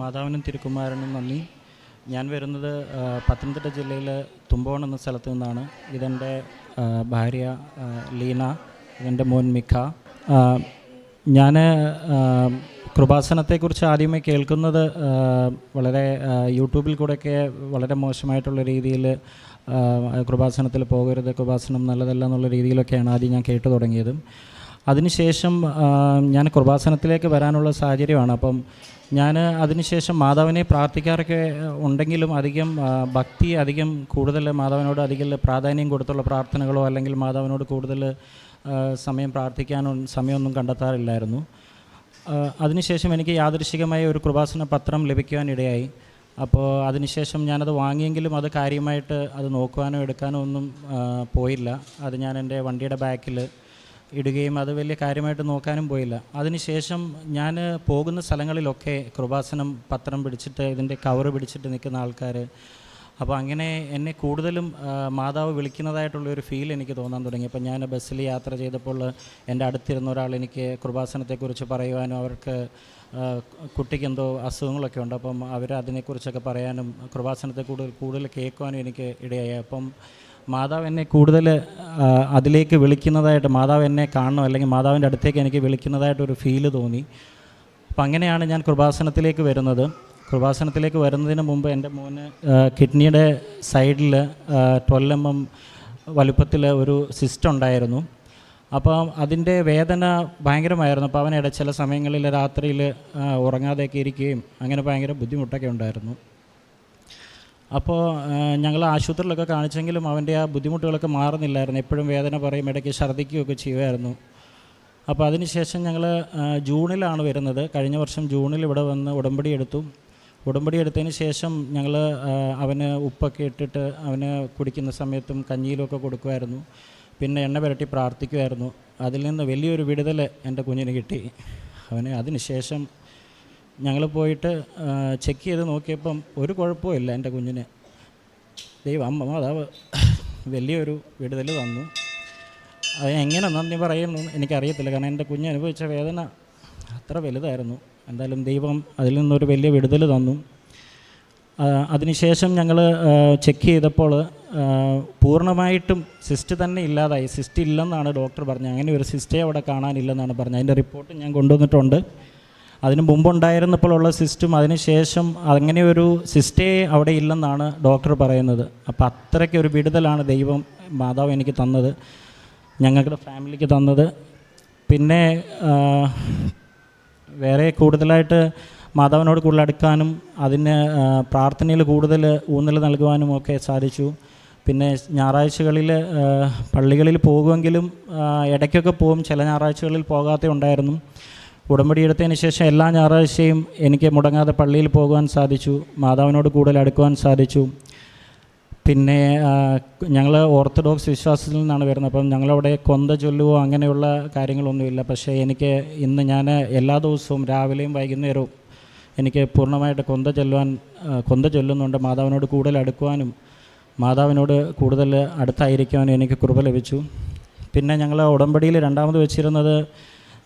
മാതാവിനും തിരുക്കുമാരനും നന്ദി. ഞാൻ വരുന്നത് പത്തനംതിട്ട ജില്ലയിലെ തുമ്പോൺ എന്ന സ്ഥലത്ത് നിന്നാണ്. ഇതെന്റെ ഭാര്യ ലീന ഇതെന്റെ മോൻ മിഖ ഞാൻ കൃപാസനത്തെക്കുറിച്ച് ആദ്യമേ കേൾക്കുന്നത് വളരെ യൂട്യൂബിൽ കൂടെയൊക്കെ വളരെ മോശമായിട്ടുള്ള രീതിയിൽ കൃപാസനത്തിൽ പോകരുത് കൃപാസനം നല്ലതല്ല എന്നുള്ള രീതിയിലൊക്കെയാണ് ആദ്യം ഞാൻ കേട്ടു തുടങ്ങിയത്. അതിനുശേഷം ഞാൻ കൃപാസനത്തിലേക്ക് വരാനുള്ള സാഹചര്യമാണ്. അപ്പം ഞാൻ അതിനുശേഷം മാതാവിനെ പ്രാർത്ഥിക്കാറൊക്കെ ഉണ്ടെങ്കിലും അധികം ഭക്തി അധികം കൂടുതൽ മാതാവിനോട് അധികം പ്രാധാന്യം കൊടുത്തുള്ള പ്രാർത്ഥനകളോ അല്ലെങ്കിൽ മാതാവിനോട് കൂടുതൽ സമയം പ്രാർത്ഥിക്കാനോ സമയമൊന്നും കണ്ടെത്താറില്ലായിരുന്നു. അതിനുശേഷം എനിക്ക് യാദൃശികമായ ഒരു കൃപാസന പത്രം ലഭിക്കുവാനിടയായി. അപ്പോൾ അതിനുശേഷം ഞാനത് വാങ്ങിയെങ്കിലും അത് കാര്യമായിട്ട് അത് നോക്കുവാനോ എടുക്കാനോ ഒന്നും പോയില്ല. അത് ഞാൻ എന്റെ വണ്ടിയുടെ ബാക്കിൽ ഇടുകയും അത് വലിയ കാര്യമായിട്ട് നോക്കാനും പോയില്ല. അതിനുശേഷം ഞാൻ പോകുന്ന സ്ഥലങ്ങളിലൊക്കെ കൃപാസനം പത്രം പിടിച്ചിട്ട് ഇതിന്റെ കവറ് പിടിച്ചിട്ട് നിൽക്കുന്ന ആൾക്കാർ അപ്പോൾ അങ്ങനെ എന്നെ കൂടുതലും മാതാവ് വിളിക്കുന്നതായിട്ടുള്ള ഒരു ഫീൽ എനിക്ക് തോന്നാൻ തുടങ്ങി. അപ്പോൾ ഞാൻ ബസ്സിൽ യാത്ര ചെയ്തപ്പോൾ എന്റെ അടുത്തിരുന്ന ഒരാൾ എനിക്ക് കൃപാസനത്തെക്കുറിച്ച് പറയുവാനും അവർക്ക് കുട്ടിക്ക് എന്തോ അസുഖങ്ങളൊക്കെ ഉണ്ട്. അപ്പം അവർ അതിനെക്കുറിച്ചൊക്കെ പറയാനും കൃപാസനത്തെ കൂടുതൽ കൂടുതൽ കേൾക്കുവാനും എനിക്ക് ഇടയായി. അപ്പം മാതാവ് എന്നെ കൂടുതൽ അതിലേക്ക് വിളിക്കുന്നതായിട്ട് മാതാവ് എന്നെ കാണണം അല്ലെങ്കിൽ മാതാവിന്റെ അടുത്തേക്ക് എനിക്ക് വിളിക്കുന്നതായിട്ടൊരു ഫീൽ തോന്നി. അപ്പം അങ്ങനെയാണ് ഞാൻ കൃപാസനത്തിലേക്ക് വരുന്നത്. കൃപാസനത്തിലേക്ക് വരുന്നതിന് മുമ്പ് എന്റെ മോന് കിഡ്നിയുടെ സൈഡിൽ ട്വൽവ് എം എം വലുപ്പത്തിൽ ഒരു സിസ്റ്റ് ഉണ്ടായിരുന്നു. അപ്പം അതിന്റെ വേദന ഭയങ്കരമായിരുന്നു. അപ്പോൾ അവനിടെ ചില സമയങ്ങളിൽ രാത്രിയിൽ ഉറങ്ങാതെയൊക്കെ ഇരിക്കുകയും അങ്ങനെ ഭയങ്കര ബുദ്ധിമുട്ടൊക്കെ ഉണ്ടായിരുന്നു. അപ്പോൾ ഞങ്ങൾ ആശുപത്രിയിലൊക്കെ കാണിച്ചെങ്കിലും അവന്റെ ആ ബുദ്ധിമുട്ടുകളൊക്കെ മാറുന്നില്ലായിരുന്നു. എപ്പോഴും വേദന പറയും ഇടയ്ക്ക് ഛർദ്ദിക്കുകയൊക്കെ ചെയ്യുമായിരുന്നു. അപ്പോൾ അതിനുശേഷം ഞങ്ങൾ ജൂണിലാണ് വരുന്നത്. കഴിഞ്ഞ വർഷം ജൂണിൽ ഇവിടെ വന്ന് ഉടമ്പടി എടുത്തു. ഉടമ്പടി എടുത്തതിന് ശേഷം ഞങ്ങൾ അവന് ഉപ്പൊക്കെ ഇട്ടിട്ട് അവന് കുടിക്കുന്ന സമയത്തും കഞ്ഞിയിലുമൊക്കെ കൊടുക്കുമായിരുന്നു. പിന്നെ എണ്ണ പുരട്ടി പ്രാർത്ഥിക്കുമായിരുന്നു. അതിൽ നിന്ന് വലിയൊരു വിടുതൽ എന്റെ കുഞ്ഞിന് കിട്ടി. അവന് അതിന് ശേഷം ഞങ്ങൾ പോയിട്ട് ചെക്ക് ചെയ്ത് നോക്കിയപ്പം ഒരു കുഴപ്പമില്ല എന്റെ കുഞ്ഞിന്. ദൈവം അമ്മ മാതാവ് വലിയൊരു വിടുതൽ തന്നു. അത് എങ്ങനെ നന്ദി പറയുന്നു എനിക്കറിയത്തില്ല. കാരണം എന്റെ കുഞ്ഞ് അനുഭവിച്ച വേദന അത്ര വലുതായിരുന്നു. എന്തായാലും ദൈവം അതിൽ നിന്നൊരു വലിയ വിടുതൽ തന്നു. അതിനുശേഷം ഞങ്ങൾ ചെക്ക് ചെയ്തപ്പോൾ പൂർണമായിട്ടും സിസ്റ്റ് തന്നെ ഇല്ലാതായി. സിസ്റ്റ് ഇല്ലെന്നാണ് ഡോക്ടർ പറഞ്ഞത്. അങ്ങനെ ഒരു സിസ്റ്റേ അവിടെ കാണാനില്ലെന്നാണ് പറഞ്ഞത്. അതിന്റെ റിപ്പോർട്ട് ഞാൻ കൊണ്ടുവന്നിട്ടുണ്ട്. അതിന് മുമ്പുണ്ടായിരുന്നപ്പോഴുള്ള സിസ്റ്റും അതിനുശേഷം അങ്ങനെ ഒരു സിസ്റ്റേ അവിടെ ഇല്ലെന്നാണ് ഡോക്ടർ പറയുന്നത്. അപ്പോൾ അത്രയ്ക്ക് ഒരു വിടുതലാണ് ദൈവം മാതാവ് എനിക്ക് തന്നത് ഞങ്ങളുടെ ഫാമിലിക്ക് തന്നത്. പിന്നെ വേറെ കൂടുതലായിട്ട് മാതാവിനോട് കൂടുതൽ അടുക്കാനും അതിന് പ്രാർത്ഥനയിൽ കൂടുതൽ ഊന്നൽ നൽകുവാനും ഒക്കെ സാധിച്ചു. പിന്നെ ഞായറാഴ്ചകളിൽ പള്ളികളിൽ പോകുമെങ്കിലും ഇടയ്ക്കൊക്കെ പോകും. ചില ഞായറാഴ്ചകളിൽ പോകാതെ ഉണ്ടായിരുന്നു. ഉടമ്പടി എടുത്തതിന് ശേഷം എല്ലാ ഞായറാഴ്ചയും എനിക്ക് മുടങ്ങാതെ പള്ളിയിൽ പോകുവാൻ സാധിച്ചു മാതാവിനോട് കൂടുതൽ അടുക്കുവാൻ സാധിച്ചു. പിന്നെ ഞങ്ങൾ ഓർത്തഡോക്സ് വിശ്വാസത്തിൽ നിന്നാണ് വരുന്നത്. അപ്പം ഞങ്ങളവിടെ കൊന്ത ചൊല്ലുവോ അങ്ങനെയുള്ള കാര്യങ്ങളൊന്നുമില്ല. പക്ഷേ എനിക്ക് ഇന്ന് ഞാൻ എല്ലാ ദിവസവും രാവിലെയും വൈകുന്നേരവും എനിക്ക് പൂർണമായിട്ട് കൊന്ത ചൊല്ലുവാൻ കൊന്ത ചൊല്ലുന്നുണ്ട്. മാതാവിനോട് കൂടുതൽ അടുക്കുവാനും മാതാവിനോട് കൂടുതൽ അടുത്തായിരിക്കുവാനും എനിക്ക് കൃപ ലഭിച്ചു. പിന്നെ ഞങ്ങൾ ഉടമ്പടിയിൽ രണ്ടാമത് വെച്ചിരുന്നത്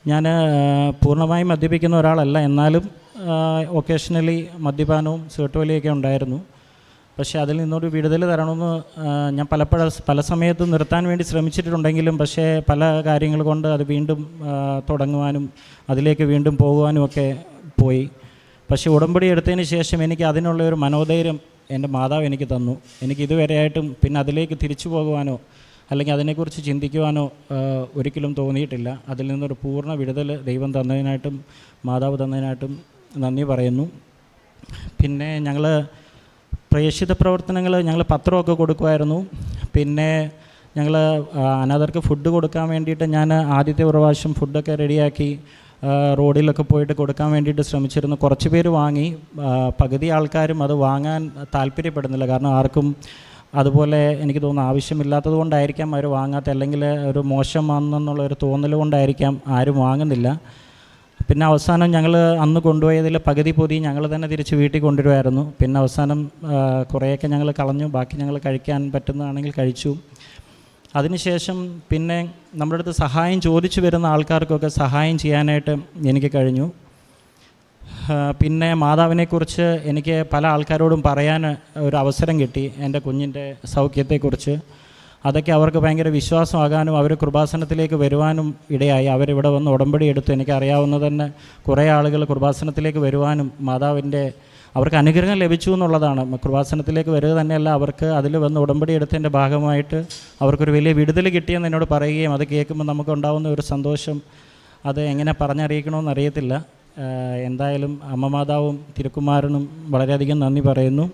ഞാൻ പൂർണമായും മദ്യപിക്കുന്ന ഒരാളല്ല. എന്നാലും ഒക്കേഷണലി മദ്യപാനവും സീട്ടുവലിയൊക്കെ ഉണ്ടായിരുന്നു. പക്ഷേ അതിൽ നിന്നൊരു വിടുതൽ തരണമെന്ന് ഞാൻ പലപ്പോഴും പല സമയത്തും നിർത്താൻ വേണ്ടി ശ്രമിച്ചിട്ടുണ്ടെങ്കിലും പക്ഷേ പല കാര്യങ്ങൾ കൊണ്ട് അത് വീണ്ടും തുടങ്ങുവാനും അതിലേക്ക് വീണ്ടും പോകുവാനും ഒക്കെ പോയി. പക്ഷേ ഉടമ്പടി എടുത്തതിന് ശേഷം എനിക്ക് അതിനുള്ള ഒരു മനോധൈര്യം എന്റെ മാതാവ് എനിക്ക് തന്നു. എനിക്ക് ഇതുവരെയായിട്ടും പിന്നെ അതിലേക്ക് തിരിച്ചു പോകുവാനോ അല്ലെങ്കിൽ അതിനെക്കുറിച്ച് ചിന്തിക്കുവാനോ ഒരിക്കലും തോന്നിയിട്ടില്ല. അതിൽ നിന്നൊരു പൂർണ വിടുതൽ ദൈവം തന്നതിനായിട്ടും മാതാവ് തന്നതിനായിട്ടും നന്ദി പറയുന്നു. പിന്നെ ഞങ്ങൾ പ്രേക്ഷിത പ്രവർത്തനങ്ങൾ ഞങ്ങൾ പത്രമൊക്കെ കൊടുക്കുമായിരുന്നു പിന്നെ ഞങ്ങൾ അനാഥർക്ക് ഫുഡ് കൊടുക്കാൻ വേണ്ടിയിട്ട് ഞാൻ ആദ്യത്തെ പ്രാവശ്യം ഫുഡൊക്കെ റെഡിയാക്കി റോഡിലൊക്കെ പോയിട്ട് കൊടുക്കാൻ വേണ്ടിയിട്ട് ശ്രമിച്ചിരുന്നു. കുറച്ച് പേര് വാങ്ങി പകുതി ആൾക്കാരും അത് വാങ്ങാൻ താല്പര്യപ്പെടുന്നില്ല. കാരണം ആർക്കും അതുപോലെ എനിക്ക് തോന്നുന്നു ആവശ്യമില്ലാത്തത് കൊണ്ടായിരിക്കാം അവർ വാങ്ങാത്ത അല്ലെങ്കിൽ ഒരു മോശം മോശമാണെന്നുള്ള ഒരു തോന്നൽ കൊണ്ടായിരിക്കാം ആരും വാങ്ങുന്നില്ല. പിന്നെ അവസാനം ഞങ്ങൾ അന്ന് കൊണ്ടുപോയതിൽ പകുതി പൊതി ഞങ്ങൾ തന്നെ തിരിച്ച് വീട്ടിൽ കൊണ്ടുവരുമായിരുന്നു പിന്നെ അവസാനം കുറേയൊക്കെ ഞങ്ങൾ കളഞ്ഞു. ബാക്കി ഞങ്ങൾ കഴിക്കാൻ പറ്റുന്നതാണെങ്കിൽ കഴിച്ചു. അതിനുശേഷം പിന്നെ നമ്മുടെ അടുത്ത് സഹായം ചോദിച്ചു വരുന്ന ആൾക്കാർക്കൊക്കെ സഹായം ചെയ്യാനായിട്ട് എനിക്ക് കഴിഞ്ഞു. പിന്നെ മാതാവിനെക്കുറിച്ച് എനിക്ക് പല ആൾക്കാരോടും പറയാൻ ഒരു അവസരം കിട്ടി എന്റെ കുഞ്ഞിന്റെ സൗഖ്യത്തെക്കുറിച്ച്. അതൊക്കെ അവർക്ക് ഭയങ്കര വിശ്വാസമാകാനും അവർ കൃപാസനത്തിലേക്ക് വരുവാനും ഇടയായി. അവരിവിടെ വന്ന് ഉടമ്പടി എനിക്ക് എനിക്കറിയാവുന്ന തന്നെ കുറേ ആളുകൾ കൃപാസനത്തിലേക്ക് വരുവാനും മാതാവിന്റെ അവർക്ക് അനുഗ്രഹം ലഭിച്ചു എന്നുള്ളതാണ്. കൃപാസനത്തിലേക്ക് വരിക തന്നെയല്ല അവർക്ക് അതിൽ വന്ന് ഉടമ്പടി എടുത്തതിന്റെ ഭാഗമായിട്ട് അവർക്കൊരു വലിയ വിടുതൽ കിട്ടിയെന്ന് എന്നോട് പറയുകയും അത് കേൾക്കുമ്പോൾ നമുക്ക് ഉണ്ടാകുന്ന ഒരു സന്തോഷം അത് എങ്ങനെ പറഞ്ഞറിയിക്കണമെന്ന് അറിയത്തില്ല. എന്തായാലും അമ്മ മാതാവും തിരുക്കുമാരനും വളരെയധികം നന്ദി പറയുന്നു.